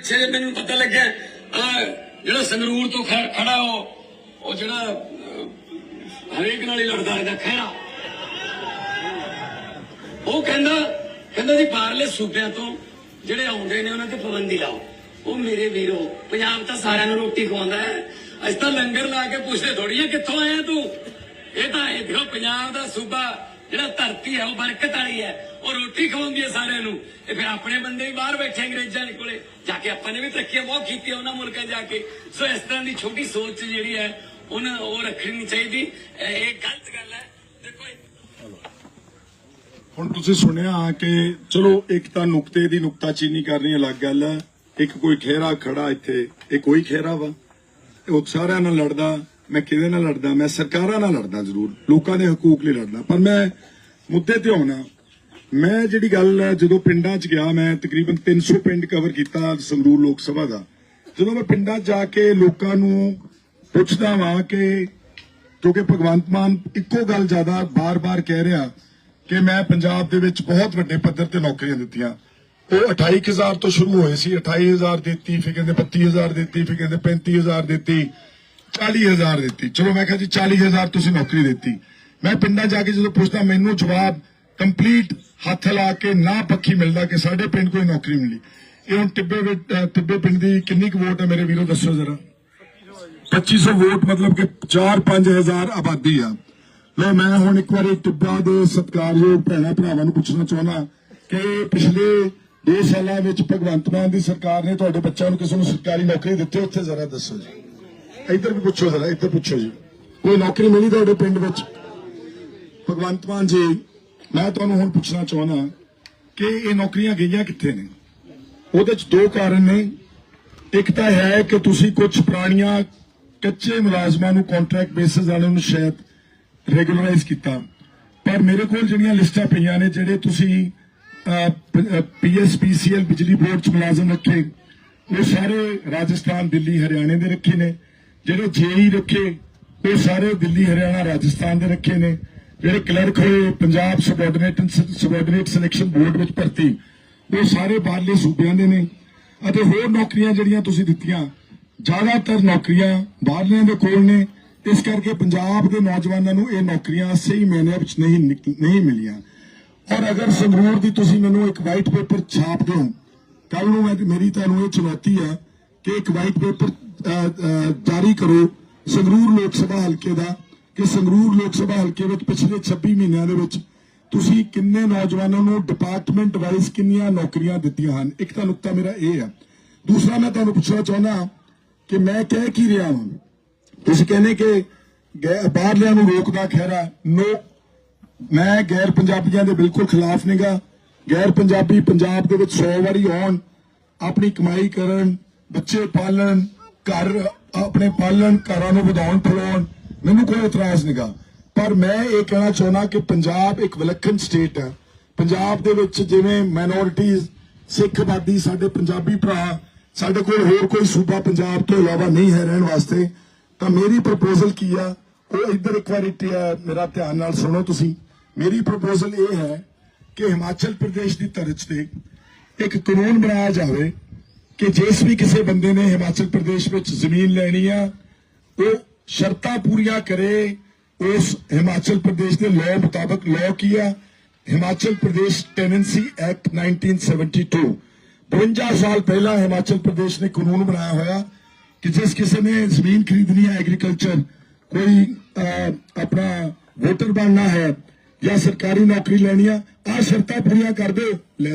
ਪਿੱਛੇ ਜੇ ਮੈਨੂੰ ਪਤਾ ਲੱਗਿਆ, ਆ ਜਿਹੜਾ ਸੰਗਰੂਰ ਤੋਂ ਖੜਾ ਉਹ ਉਹ ਜਿਹੜਾ ਹਰੇਕ ਨਾਲ ਹੀ ਲੜਦਾ ਇਹਦਾ ਖਹਿਰਾ। ਉਹ ਕਹਿੰਦਾ ਕਹਿੰਦਾ ਜੀ ਬਾਹਰਲੇ ਸੂਬਿਆਂ ਤੋਂ ਜਿਹੜੇ ਆਉਂਦੇ ਨੇ, ਉਹਨਾਂ ਤੇ ਪਾਬੰਦੀ ਲਾਓ। ਉਹ ਮੇਰੇ ਵੀਰੋ, ਪੰਜਾਬ ਤਾਂ ਸਾਰਿਆਂ ਨੂੰ ਰੋਟੀ ਖਵਾਉਂਦਾ ਹੈ। ਅਸੀਂ ਤਾਂ ਲੰਗਰ ਲਾ ਕੇ ਪੁੱਛਦੇ ਥੋੜੀ ਹੈ ਕਿੱਥੋਂ ਆਇਆ ਤੂੰ? ਇਹ ਤਾਂ ਇਹ ਦੇਖੋ, ਪੰਜਾਬ ਦਾ ਸੂਬਾ ਜਿਹੜਾ ਧਰਤੀ ਹੈ, ਉਹ ਬਰਕਤ ਵਾਲੀ ਹੈ। ਉਹ ਰੋਟੀ ਖਵਾਉਂਦੀ ਹੈ ਸਾਰਿਆਂ ਨੂੰ। ਤੇ ਫਿਰ ਆਪਣੇ ਬੰਦੇ ਵੀ ਬਾਹਰ ਬੈਠੇ ਅੰਗਰੇਜ਼ਾਂ ਦੇ ਕੋਲੇ। ਜਾ ਕੇ ਆਪਾਂ ਨੇ ਵੀ ਤਰੱਕੀਆਂ ਬਹੁਤ ਕੀਤੀਆਂ ਉਹਨਾਂ ਮੁਲਕਾਂ ਜਾ ਕੇ। ਸੋ ਇਸ ਤਰ੍ਹਾਂ ਦੀ ਛੋਟੀ ਸੋਚ ਜਿਹੜੀ ਹੈ, ਉਹਨਾਂ ਉਹ ਰੱਖਣੀ ਨਹੀਂ ਚਾਹੀਦੀ। ਇਹ ਗਲਤ ਗੱਲ ਹੈ। ਦੇਖੋ ਹੁਣ ਤੁਸੀਂ ਸੁਣਿਆ ਕਿ ਚਲੋ, ਇੱਕ ਤਾਂ ਨੁਕਤੇ ਦੀ ਨੁਕਤਾਚੀਨੀ ਕਰਨੀ ਅਲੱਗ ਗੱਲ ਹੈ। ਇੱਕ ਕੋਈ ਖੇਰਾ ਖੜਾ ਇੱਥੇ, ਇਹ ਕੋਈ ਖੇਰਾ ਵਾ। ਉਹ ਸਾਰਿਆਂ ਨਾਲ ਲੜਦਾ। ਮੈਂ ਕਿਹਦੇ ਨਾਲ ਲੜਦਾ? ਮੈਂ ਸਰਕਾਰਾਂ ਨਾਲ ਲੜਦਾ ਜ਼ਰੂਰ। ਲੋਕਾਂ ਦੇ ਹਕੂਕ ਲਈ ਲੜਦਾ। ਪਰ ਮੈਂ ਮੁੱਦੇ ਤੇ ਆਉਣਾ। ਮੈਂ ਜਿਹੜੀ ਗੱਲ ਜਦੋਂ ਪਿੰਡਾਂ 'ਚ ਗਿਆ, ਮੈਂ ਤਕਰੀਬਨ 300 ਪਿੰਡ ਕਵਰ ਕੀਤਾ ਸੰਗਰੂਰ ਲੋਕ ਸਭਾ ਦਾ। ਜਦੋਂ ਮੈਂ ਪਿੰਡਾਂ ਜਾ ਕੇ ਲੋਕਾਂ ਨੂੰ ਪੁੱਛਦਾ ਵਾਂ ਕਿ ਕਿਉਂਕਿ ਭਗਵੰਤ ਮਾਨ ਇੱਕੋ ਗੱਲ ਜ਼ਿਆਦਾ ਬਾਰ-ਬਾਰ ਕਹਿ ਰਿਹਾ ਕਿ ਮੈਂ ਪੰਜਾਬ ਦੇ ਵਿੱਚ ਬਹੁਤ ਵੱਡੇ ਪੱਧਰ ਤੇ ਨੌਕਰੀਆਂ ਦਿੱਤੀਆਂ। ਉਹ 28000 ਤੋਂ ਸ਼ੁਰੂ ਹੋਏ ਸੀ। 28000 ਦਿੱਤੀ, ਫਿਰ ਕਹਿੰਦੇ 32000 ਦਿੱਤੀ, ਫਿਰ ਕਹਿੰਦੇ 35000 ਦਿੱਤੀ। 40000 ਦਿੱਤੀ। ਚਲੋ ਮੈਂ ਕਿਹਾ ਜੀ 40000 ਤੁਸੀਂ ਨੌਕਰੀ ਦਿੱਤੀ। ਮੈਂ ਪਿੰਡਾਂ ਜਾ ਕੇ ਜਦੋਂ ਪੁੱਛਦਾ, ਮੈਨੂੰ ਜਵਾਬ ਕੰਪਲੀਟ ਹੱਥ ਲਾ ਕੇ ਨਾ ਪੱਖੀ ਮਿਲਦਾ ਕਿ ਸਾਡੇ ਪਿੰਡ ਕੋਈ ਨੌਕਰੀ ਮਿਲੀ। ਇਹ ਹੁਣ ਟਿੱਬੇ ਟਿੱਬੇ ਪਿੰਡ ਦੀ ਕਿੰਨੀ ਕੁ ਵੋਟ ਹੈ ਮੇਰੇ ਵੀਰੋ, ਦੱਸੋ ਜ਼ਰਾ। 2500 ਵੋਟ ਮਤਲਬ ਕਿ 4-5000 ਆਬਾਦੀ ਆ। ਲੋ ਮੈਂ ਹੁਣ ਇੱਕ ਵਾਰੀ ਟਿੱਬਾ ਦੇ ਸਤਿਕਾਰਯੋਗ ਭੈਣਾਂ ਭਰਾਵਾਂ ਨੂੰ ਪੁੱਛਣਾ ਚਾਹੁੰਦਾ ਕਿ ਪਿਛਲੇ 2 ਸਾਲਾਂ ਵਿੱਚ ਭਗਵੰਤ ਮਾਨ ਦੀ ਸਰਕਾਰ ਨੇ ਤੁਹਾਡੇ ਬੱਚਿਆਂ ਨੂੰ ਕਿਸੇ ਨੂੰ ਸਰਕਾਰੀ ਨੌਕਰੀ ਦਿੱਤੀ, ਉੱਥੇ ਜ਼ਰਾ ਦੱਸੋ ਜੀ। ਇੱਧਰ ਵੀ ਪੁੱਛੋ ਜ਼ਰਾ, ਇੱਧਰ ਪੁੱਛੋ ਜੀ। ਕੋਈ ਨੌਕਰੀ ਮਿਲੀ ਤੁਹਾਡੇ ਪਿੰਡ ਵਿੱਚ? ਭਗਵੰਤ ਮਾਨ ਜੀ, ਮੈਂ ਤੁਹਾਨੂੰ ਹੁਣ ਪੁੱਛਣਾ ਚਾਹੁੰਦਾ ਕਿ ਇਹ ਨੌਕਰੀਆਂ ਗਈਆਂ ਕਿੱਥੇ ਨੇ? ਉਹਦੇ ਚ ਦੋ ਕਾਰਨ ਨੇ। ਇੱਕ ਤਾਂ ਹੈ ਕਿ ਤੁਸੀਂ ਕੁਝ ਪੁਰਾਣੀਆਂ ਕੱਚੇ ਮੁਲਾਜ਼ਮਾਂ ਨੂੰ ਕੰਟਰੈਕਟ ਬੇਸਿਸ ਵਾਲਿਆਂ ਨੂੰ ਸ਼ਾਇਦ ਰੈਗੂਲਰਾਈਜ਼ ਕੀਤਾ। ਪਰ ਮੇਰੇ ਕੋਲ ਜਿਹੜੀਆਂ ਲਿਸਟਾਂ ਪਈਆਂ ਨੇ, ਜਿਹੜੇ ਤੁਸੀਂ ਪੀਐਸਪੀਸੀਐਲ ਬਿਜਲੀ ਬੋਰਡ ਚ ਮੁਲਾਜ਼ਮ ਰੱਖੇ, ਉਹ ਸਾਰੇ ਰਾਜਸਥਾਨ, ਦਿੱਲੀ, ਹਰਿਆਣੇ ਦੇ ਰੱਖੇ ਨੇ। ਜਿਹੜੇ ਜੇਈ ਰੱਖੇ, ਉਹ ਸਾਰੇ ਦਿੱਲੀ, ਹਰਿਆਣਾ, ਰਾਜਸਥਾਨ ਦੇ ਰੱਖੇ ਨੇ। ਜਿਹੜੇ ਕਲਰਕ ਹੋਏ, Punjab subordinate subordinate selection board ਵਿੱਚ ਭਰਤੀ, ਉਹ ਸਾਰੇ ਬਾਹਰਲੇ ਸੂਬਿਆਂ ਦੇ ਨੇ। ਅਤੇ ਹੋਰ ਨੌਕਰੀਆਂ ਜਿਹੜੀਆਂ ਤੁਸੀਂ ਦਿੱਤੀਆਂ, ਜ਼ਿਆਦਾਤਰ ਨੌਕਰੀਆਂ ਬਾਹਰਲਿਆਂ ਦੇ ਕੋਲ ਨੇ। ਇਸ ਕਰਕੇ ਪੰਜਾਬ ਦੇ ਨੌਜਵਾਨਾਂ ਨੂੰ ਇਹ ਨੌਕਰੀਆਂ ਸਹੀ ਮਾਇਨਿਆਂ ਵਿੱਚ ਨਹੀਂ ਨਹੀਂ ਮਿਲੀਆਂ। ਔਰ ਅਗਰ ਸੰਗਰੂਰ ਦੀ ਤੁਸੀਂ ਮੈਨੂੰ ਇੱਕ ਵਾਈਟ ਪੇਪਰ ਛਾਪ ਦਿਓ ਕੱਲ ਨੂੰ ਮੇਰੀ ਤੁਹਾਨੂੰ ਇਹ ਚੁਣੌਤੀ ਆ ਕਿ ਇੱਕ ਵਾਈਟ ਪੇਪਰ ਜਾਰੀ ਕਰੋ ਸੰਗਰੂਰ ਲੋਕ ਸਭਾ ਹਲਕੇ ਦਾ ਕਿ ਸੰਗਰੂਰ ਲੋਕ ਸਭਾ ਹਲਕੇ ਵਿੱਚ ਪਿਛਲੇ 26 ਮਹੀਨਿਆਂ ਦੇ ਵਿੱਚ ਤੁਸੀਂ ਕਿੰਨੇ ਨੌਜਵਾਨਾਂ ਨੂੰ ਡਿਪਾਰਟਮੈਂਟ ਵਾਈਜ਼ ਕਿੰਨੀਆਂ ਨੌਕਰੀਆਂ ਦਿੱਤੀਆਂ ਹਨ? ਇੱਕ ਤਾਂ ਨੁਕਤਾ ਮੇਰਾ ਇਹ ਆ। ਦੂਸਰਾ ਮੈਂ ਤੁਹਾਨੂੰ ਪੁੱਛਣਾ ਚਾਹੁੰਦਾ ਕਿ ਮੈਂ ਕਹਿ ਕੀ ਰਿਹਾ ਹਾਂ? ਤੁਸੀਂ ਕਹਿੰਦੇ ਕਿ ਗੈ- ਬਾਹਰਲਿਆਂ ਨੂੰ ਰੋਕਦਾ ਖਹਿਰਾ ਨੋ ਮੈਂ ਗੈਰ ਪੰਜਾਬੀਆਂ ਦੇ ਬਿਲਕੁਲ ਖਿਲਾਫ ਨਹੀਂਗਾ ਗੈਰ ਪੰਜਾਬੀ ਪੰਜਾਬ ਦੇ ਵਿੱਚ 100 ਵਾਰੀ ਆਉਣ, ਆਪਣੀ ਕਮਾਈ ਕਰਨ, ਬੱਚੇ ਪਾਲਣ ਘਰ ਆਪਣੇ ਪਾਲਣ ਘਰਾਂ ਨੂੰ ਵਧਾਉਣ ਫਲਾਉਣ ਮੈਨੂੰ ਕੋਈ ਇਤਰਾਜ਼ ਨਹੀਂਗਾ ਪਰ ਮੈਂ ਇਹ ਕਹਿਣਾ ਚਾਹੁੰਦਾ ਕਿ ਪੰਜਾਬ ਇੱਕ ਵਿਲੱਖਣ ਸਟੇਟ ਹੈ। ਪੰਜਾਬ ਦੇ ਵਿੱਚ ਜਿਵੇਂ ਮਾਈਨੋਰਿਟੀਜ਼ ਸਿੱਖ ਆਬਾਦੀ, ਸਾਡੇ ਪੰਜਾਬੀ ਭਰਾ, ਸਾਡੇ ਕੋਲ ਹੋਰ ਕੋਈ ਸੂਬਾ ਪੰਜਾਬ ਤੋਂ ਇਲਾਵਾ ਨਹੀਂ ਹੈ ਰਹਿਣ ਵਾਸਤੇ, ਤਾਂ ਮੇਰੀ ਪ੍ਰਪੋਜ਼ਲ ਕੀ ਆ? ਉਹ ਇੱਧਰ ਇੱਕ ਵਾਰੀ ਤੇ- ਮੇਰਾ ਧਿਆਨ ਨਾਲ ਸੁਣੋ ਤੁਸੀਂ। ਮੇਰੀ ਪ੍ਰਪੋਜ਼ਲ ਇਹ ਹੈ ਕਿ ਹਿਮਾਚਲ ਪ੍ਰਦੇਸ਼ ਦੀ ਤਰਜ਼ ਤੇ ਇੱਕ ਕਾਨੂੰਨ ਬਣਾਇਆ ਜਾਵੇ ਕਿ ਜਿਸ ਵੀ ਕਿਸੇ ਬੰਦੇ ਨੇ ਹਿਮਾਚਲ ਪ੍ਰਦੇਸ਼ ਵਿੱਚ ਜ਼ਮੀਨ ਲੈਣੀ ਆ, ਉਹ ਸ਼ਰਤਾਂ ਪੂਰੀਆਂ ਕਰੇ, ਉਸ ਹਿਮਾਚਲ ਪ੍ਰਦੇਸ਼ ਦੇ ਲਾਅ ਮੁਤਾਬਕ ਲਾਅ ਕੀ ਹਿਮਾਚਲ ਪ੍ਰਦੇਸ਼ ਟੈਨੈਂਸੀ ਐਕਟ 1972 52 ਸਾਲ ਪਹਿਲਾਂ ਹਿਮਾਚਲ ਪ੍ਰਦੇਸ਼ ਨੇ ਕਾਨੂੰਨ ਬਣਾਇਆ ਹੋਇਆ ਕਿ ਜਿਸ ਕਿਸੇ ਨੇ ਜ਼ਮੀਨ ਖਰੀਦਣੀ ਹੈ ਐਗਰੀਕਲਚਰ ਕੋਈ ਆਪਣਾ ਵੋਟਰ ਬਣਨਾ ਹੈ ਜਾਂ ਸਰਕਾਰੀ ਨੌਕਰੀ ਲੈਣੀ ਆ ਆ ਸ਼ਰਤਾਂ ਪੂਰੀਆਂ ਕਰ ਦਿਓ ਲੈ